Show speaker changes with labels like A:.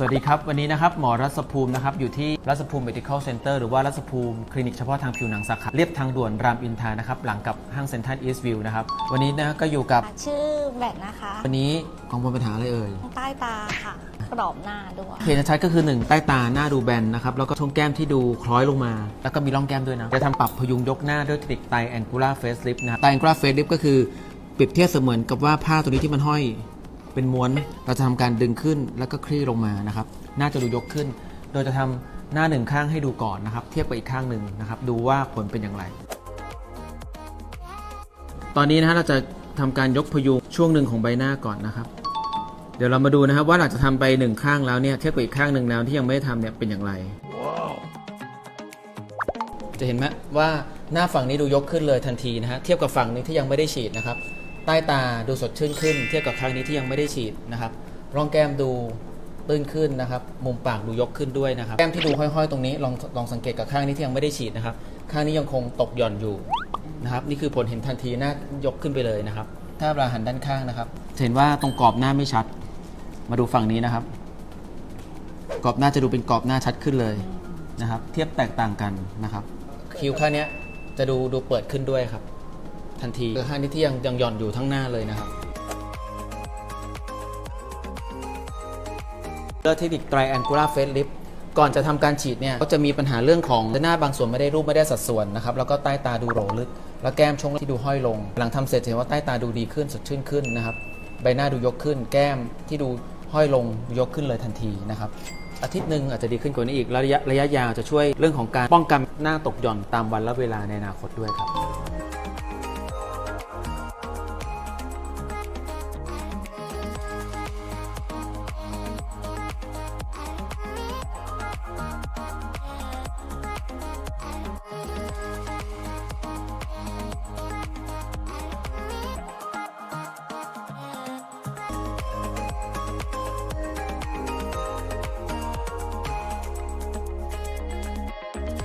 A: สวัสดีครับ วันนี้นะครับหมอรัศภูมินะครับอยู่ที่รัศภูมิ medical center หรือว่ารัศภูมิคลินิกเฉพาะทางผิวหนังสาขาเรียบทางด่วนรามอินทรานะครับหลังกับห้างเซ็นทรัลอีสต์วิวนะครับวันนี้นะก็อยู่กับ
B: ชื่อแบทนะคะ
A: วันนี้กังวลปัญหาอะไรเอ่ย
B: ใต้ตาค่ะกรอบหน้าด้วย
A: เห็นชัดๆก็คือ 1 ใต้ตาหน้าดูแบนนะครับ แล้วก็ช่วงแก้มที่ดูคล้อยลงมา แล้วก็มีร่องแก้มด้วยนะ จะทำปรับพยุงยกหน้าด้วยเทคนิคไตแองกูล่าเฟสลิฟนะครับไตแองกูล่าเฟสลิฟก็คือเปรียบเทียบเสมือนกับว่าผ้าตัวนี้ที่มันห้อย เป็นม้วนเราจะทำการดึงขึ้นแล้วก็คลี่ลงมานะครับน้าจะดูยกขึ้น โดยจะทำหน้าหนึ่งข้างให้ดูก่อนนะครับ เทียบกับอีกข้างหนึ่งนะครับ ดูว่าผลเป็นอย่างไร ตอนนี้นะฮะเราจะทำการยกพยุงช่วงหนึ่งของใบหน้าก่อนนะครับ เดี๋ยวเรามาดูนะครับว่าหลังจากทำไปหนึ่งข้างแล้วเนี่ยเทียบกับอีกข้างหนึ่งแล้วที่ยังไม่ได้ทำเนี่ยเป็นอย่างไร จะเห็นไหมว่าหน้าฝั่งนี้ดูยกขึ้นเลยทันทีนะฮะเทียบกับฝั่งนี้ที่ยังไม่ได้ฉีดนะครับ ใต้ตาดูสดชื่นขึ้น เทียบกับข้งนี้ที่ยังไม่ได้ฉีดนะครับร่องแก้มดูตื้นขึ้นนะครับ มุมปากดูยกขึ้นด้วยนะครับ แก้มที่ดูห้อยๆ ตรงนี้ลองลองสังเกตกับข้างนี้ที่ยังไม่ได้ฉีดนะครับ ข้างนี้ยังคงตกหย่อนอยู่นะครับ นี่คือผลเห็นทันทีหน้ายกขึ้นไปเลยนะครับ ถ้าเราหันด้านข้างนะครับ เห็นว่าตรงกรอบหน้าไม่ชัด มาดูฝั่งนี้นะครับ กรอบหน้าจะดูเป็นกรอบหน้าชัดขึ้นเลยนะครับ เทียบแตกต่างกันนะครับ คิ้วข้างนี้จะดูดูเปิดขึ้นด้วยครับ ทันทีคือข้างนี้ที่ยังยังหย่อนอยู่ทั้งหน้าเลยนะครับเลือกเทคนิค triangular face lift ก่อนจะทำการฉีดเนี่ยก็จะมีปัญหาเรื่องของหน้าบางส่วนไม่ได้รูปไม่ได้สัดส่วนนะครับแล้วก็ใต้ตาดูโหลลึก แล้วแก้มช่วงที่ดูห้อยลง หลังทำเสร็จจะเห็นว่าใต้ตาดูดีขึ้นสดชื่นขึ้นนะครับใบหน้าดูยกขึ้น แก้มที่ดูห้อยลงยกขึ้นเลยทันทีนะครับอาทิตย์หนึ่งอาจจะดีขึ้นกว่านี้อีกแล้วระยะระยะยาวจะช่วยเรื่องของการป้องกันหน้าตกหย่อนตามวันและเวลาในอนาคตด้วยครับ